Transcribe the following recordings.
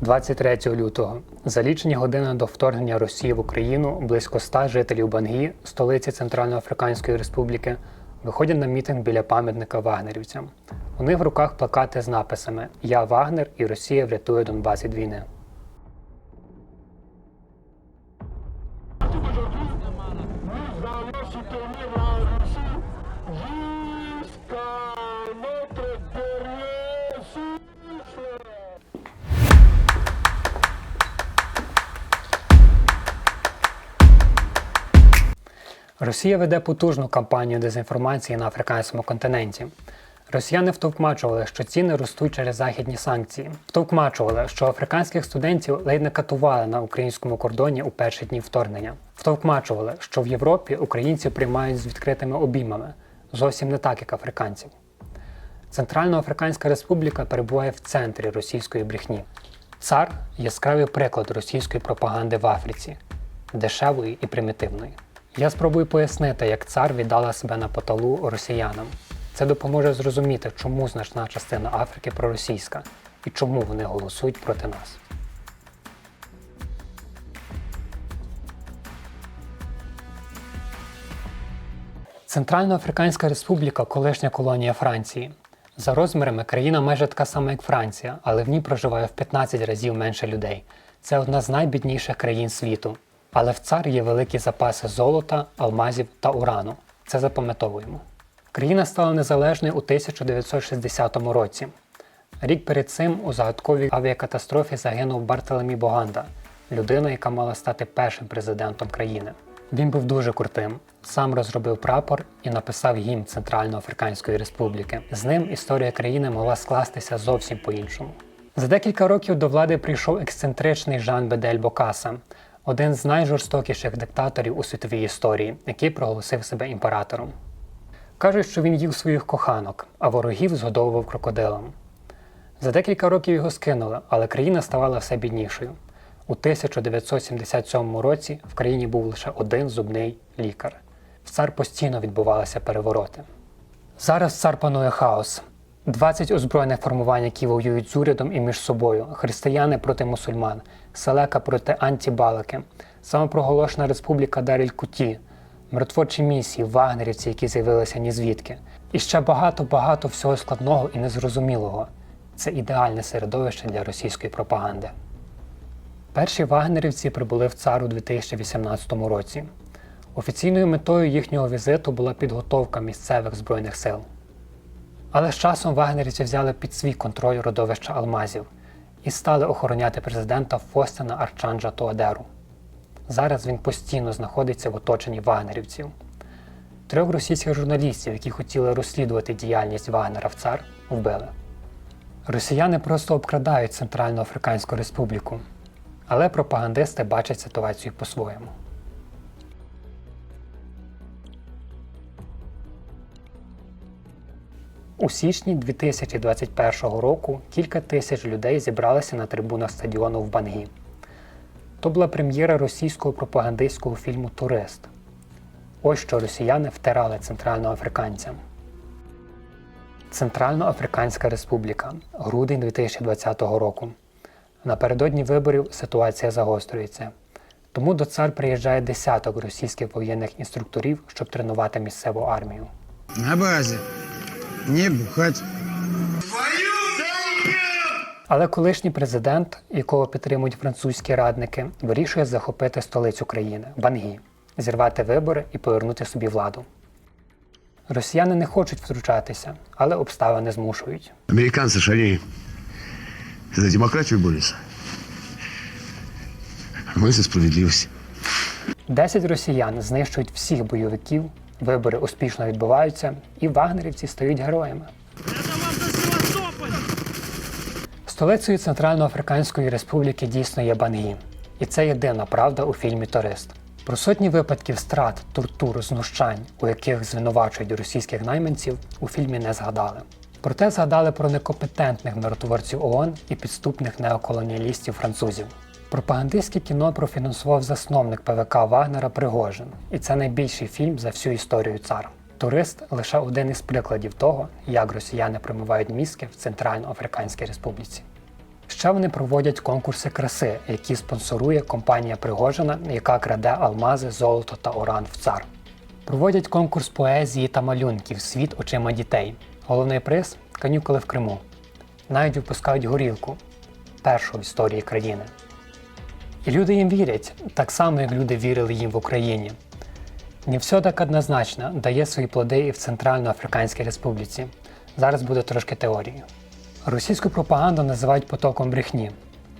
23 лютого за лічені години до вторгнення Росії в Україну близько 100 жителів Бангі, столиці Центральноафриканської Республіки, виходять на мітинг біля пам'ятника вагнерівцям. У них в руках плакати з написами Я Вагнер і Росія врятує Донбас від війни. Росія веде потужну кампанію дезінформації на африканському континенті. Росіяни втовкмачували, що ціни ростуть через західні санкції. Втовкмачували, що африканських студентів ледь не катували на українському кордоні у перші дні вторгнення. Втовкмачували, що в Європі українців приймають з відкритими обіймами, зовсім не так, як африканців. Центральноафриканська Республіка перебуває в центрі російської брехні. Цар яскравий приклад російської пропаганди в Африці, дешевої і примітивної. Я спробую пояснити, як цар віддала себе на поталу росіянам. Це допоможе зрозуміти, чому значна частина Африки проросійська і чому вони голосують проти нас. Центральноафриканська Республіка колишня колонія Франції. За розмірами країна майже така сама, як Франція, але в ній проживає в 15 разів менше людей. Це одна з найбідніших країн світу. Але в цар є великі запаси золота, алмазів та урану. Це запам'ятовуємо. Країна стала незалежною у 1960 році. Рік перед цим у загадковій авіакатастрофі загинув Бартоломі Боганда, людина, яка мала стати першим президентом країни. Він був дуже крутим, сам розробив прапор і написав гімн Центральноафриканської Республіки. З ним історія країни могла скластися зовсім по-іншому. За декілька років до влади прийшов ексцентричний Жан Бедель Бокаса, один з найжорстокіших диктаторів у світовій історії, який проголосив себе імператором. Кажуть, що він їв своїх коханок, а ворогів згодовував крокодилом. За декілька років його скинули, але країна ставала все біднішою. У 1977 році в країні був лише один зубний лікар. В цар постійно відбувалися перевороти. Зараз цар панує хаос. 20 озброєних формувань, які воюють з урядом і між собою, християни проти мусульман, Селека проти антібалики, самопроголошена республіка Даріль Куті, миротворчі місії, вагнерівці, які з'явилися ні звідки. І ще багато-багато всього складного і незрозумілого. Це ідеальне середовище для російської пропаганди. Перші вагнерівці прибули в цар у 2018 році. Офіційною метою їхнього візиту була підготовка місцевих збройних сил. Але з часом вагнерівці взяли під свій контроль родовища алмазів і стали охороняти президента Фостена Арчанджа Туадеру. Зараз він постійно знаходиться в оточенні вагнерівців. Трьох російських журналістів, які хотіли розслідувати діяльність Вагнера в цар, вбили. Росіяни просто обкрадають Центральноафриканську Республіку, але пропагандисти бачать ситуацію по-своєму. У січні 2021 року кілька тисяч людей зібралися на трибунах стадіону в Бангі. То була прем'єра російського пропагандистського фільму Турист. Ось що росіяни втирали центральноафриканцям. Центральноафриканська Республіка, грудень 2020 року. Напередодні виборів ситуація загострюється. Тому до цар приїжджає десяток російських воєнних інструкторів, щоб тренувати місцеву армію. На базе. Не бухать. Але колишній президент, якого підтримують французькі радники, вирішує захопити столицю країни Бангі, зірвати вибори і повернути собі владу. Росіяни не хочуть втручатися, але обставини змушують. Американцы же они за демократию борются. А Мы за справедливость. Десять росіян знищують всіх бойовиків, вибори успішно відбуваються, і вагнерівці стають героями. Столицею Центральноафриканської Республіки дійсно є Бангі. І це єдина правда у фільмі Турист. Про сотні випадків страт, тортур, знущань, у яких звинувачують російських найманців, у фільмі не згадали. Проте згадали про некомпетентних миротворців ООН і підступних неоколоніалістів французів. Пропагандистське кіно профінансував засновник ПВК Вагнера Пригожин, і це найбільший фільм за всю історію цар. Турист лише один із прикладів того, як росіяни промивають мізки в Центральноафриканській Республіці. Ще вони проводять конкурси краси, які спонсорує компанія Пригожина, яка краде алмази, золото та уран в цар. Проводять конкурс поезії та малюнків Світ очима дітей. Головний приз канікули в Криму. Навіть випускають горілку першу в історії країни. І люди їм вірять, так само, як люди вірили їм в Україні. Не все так однозначно дає свої плоди і в Центральноафриканській Республіці. Зараз буде трошки теорії. Російську пропаганду називають потоком брехні.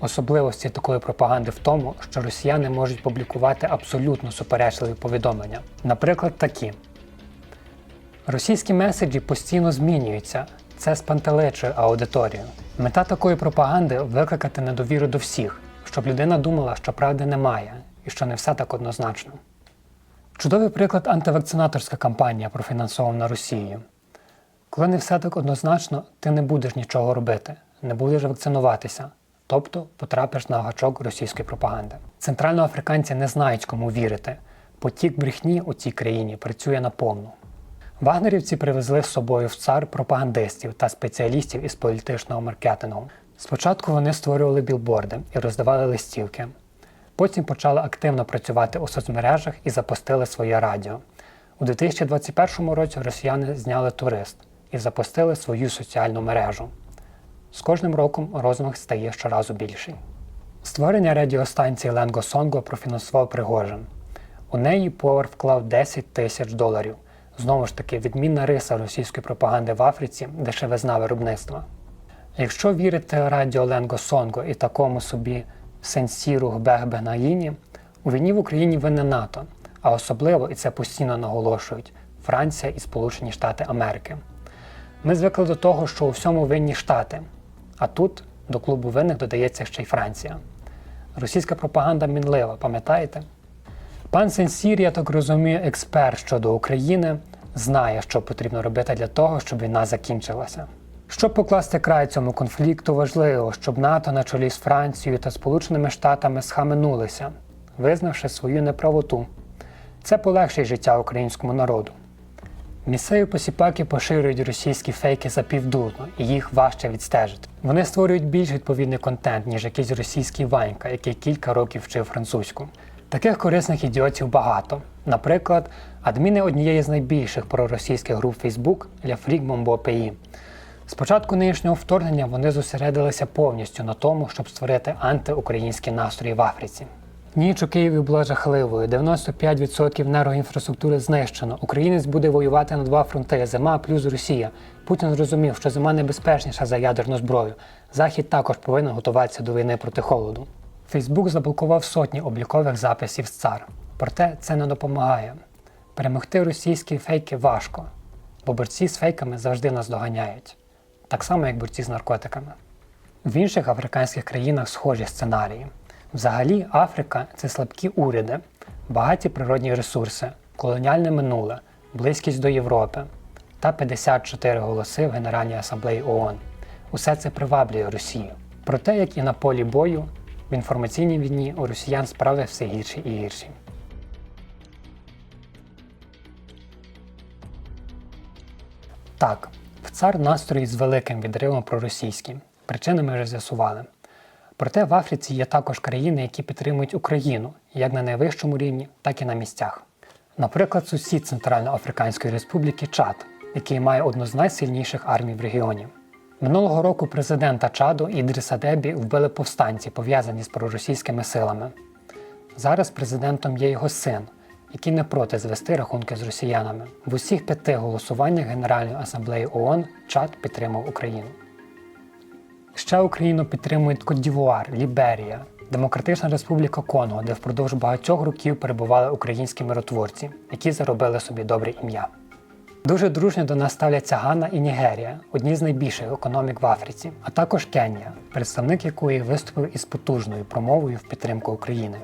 Особливості такої пропаганди в тому, що росіяни можуть публікувати абсолютно суперечливі повідомлення. Наприклад, такі: російські меседжі постійно змінюються. Це спантеличує аудиторію. Мета такої пропаганди викликати недовіру до всіх, щоб людина думала, що правди немає і що не все так однозначно. Чудовий приклад антивакцинаторська кампанія, профінансована Росією. Коли не все так однозначно, ти не будеш нічого робити, не будеш вакцинуватися, тобто потрапиш на гачок російської пропаганди. Центральноафриканці не знають, кому вірити. Потік брехні у цій країні працює наповну. Вагнерівці привезли з собою в цар пропагандистів та спеціалістів із політичного маркетингу. Спочатку вони створювали білборди і роздавали листівки. Потім почали активно працювати у соцмережах і запустили своє радіо. У 2021 році росіяни зняли турист і запустили свою соціальну мережу. З кожним роком розмах стає щоразу більший. Створення радіостанції Ленго Сонго профінансував Пригожин. У неї повар вклав 10 тисяч доларів. Знову ж таки, відмінна риса російської пропаганди в Африці дешевизна виробництва. Якщо вірити радіо Ленго Сонго і такому собі Сенсіру Гбегбенаїні, у війні в Україні винне НАТО, а особливо, і це постійно наголошують, Франція і Сполучені Штати Америки. Ми звикли до того, що у всьому винні Штати, а тут до клубу винних додається ще й Франція. Російська пропаганда мінлива, пам'ятаєте? Пан Сенсір, я так розумію, експерт щодо України, знає, що потрібно робити для того, щоб війна закінчилася. Щоб покласти край цьому конфлікту, важливо, щоб НАТО на чолі з Францією та Сполученими Штатами схаменулися, визнавши свою неправоту. Це полегшить життя українському народу. Місцеві посіпаки поширюють російські фейки запівдурно, і їх важче відстежити. Вони створюють більш відповідний контент, ніж якийсь російський ванька, який кілька років вчив французьку. Таких корисних ідіотів багато. Наприклад, адміни однієї з найбільших проросійських груп Facebook для FreakMombo.pi. З початку нинішнього вторгнення вони зосередилися повністю на тому, щоб створити антиукраїнські настрої в Африці. Ніч у Києві була жахливою. 95% енергоінфраструктури знищено. Українець буде воювати на два фронти: зима плюс Росія. Путін зрозумів, що зима небезпечніша за ядерну зброю. Захід також повинен готуватися до війни проти холоду. Фейсбук заблокував сотні облікових записів з цар. Проте це не допомагає. Перемогти російські фейки важко, бо борці з фейками завжди нас доганяють, так само як борці з наркотиками. В інших африканських країнах схожі сценарії. Взагалі, Африка це слабкі уряди, багаті природні ресурси, колоніальне минуле, близькість до Європи та 54 голоси в Генеральній асамблеї ООН. Усе це приваблює Росію. Проте, як і на полі бою, в інформаційній війні у росіян справи все гірші і гірші. Так, цар настрої з великим відривом проросійські. Причини ми вже з'ясували. Проте в Африці є також країни, які підтримують Україну як на найвищому рівні, так і на місцях. Наприклад, сусід Центральноафриканської Республіки Чад, який має одну з найсильніших армій в регіоні. Минулого року президента Чаду Ідріса Дебі вбили повстанці, пов'язані з проросійськими силами. Зараз президентом є його син, який не проти звести рахунки з росіянами. В усіх п'яти голосуваннях Генеральної асамблеї ООН Чад підтримав Україну. Ще Україну підтримують Кот-Дівуар, Ліберія, Демократична Республіка Конго, де впродовж багатьох років перебували українські миротворці, які заробили собі добре ім'я. Дуже дружньо до нас ставляться Гана і Нігерія, одні з найбільших економік в Африці, а також Кенія, представник якої виступив із потужною промовою в підтримку України.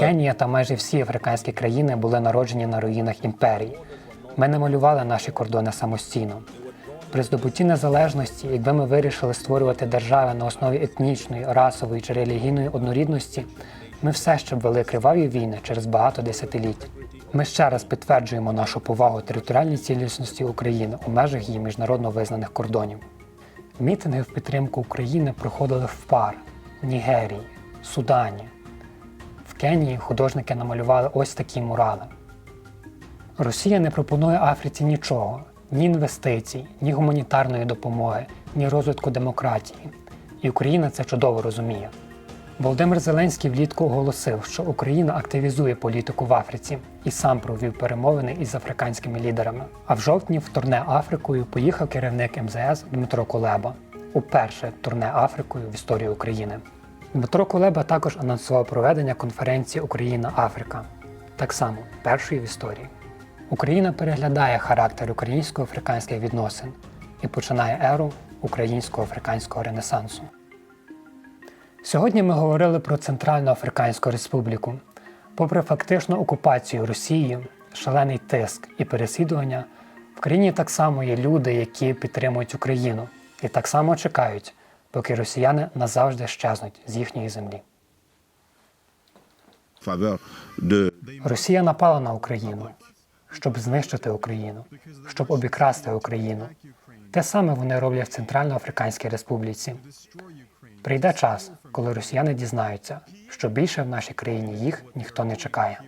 Кенія та майже всі африканські країни були народжені на руїнах імперії. Ми не малювали наші кордони самостійно. При здобутті незалежності, якби ми вирішили створювати держави на основі етнічної, расової чи релігійної однорідності, ми все ще б вели криваві війни через багато десятиліть. Ми ще раз підтверджуємо нашу повагу територіальній цілісності України у межах її міжнародно визнаних кордонів. Мітинги в підтримку України проходили в ПАР, Нігерії, Судані. В Кенії художники намалювали ось такі мурали. Росія не пропонує Африці нічого: ні інвестицій, ні гуманітарної допомоги, ні розвитку демократії. І Україна це чудово розуміє. Володимир Зеленський влітку оголосив, що Україна активізує політику в Африці і сам провів перемовини із африканськими лідерами. А в жовтні в турне Африкою поїхав керівник МЗС Дмитро Кулеба. Уперше турне Африкою в історії України. Дмитро Кулеба також анонсував проведення конференції Україна-Африка, так само першої в історії. Україна переглядає характер українсько-африканських відносин і починає еру українсько-африканського ренесансу. Сьогодні ми говорили про Центральну Африканську Республіку. Попри фактичну окупацію Росії, шалений тиск і переслідування, в країні так само є люди, які підтримують Україну, і так само чекають, поки росіяни назавжди щезнуть з їхньої землі. Росія напала на Україну, щоб знищити Україну, щоб обікрасти Україну. Те саме вони роблять в Центральноафриканській Республіці. Прийде час, коли росіяни дізнаються, що більше в нашій країні їх ніхто не чекає.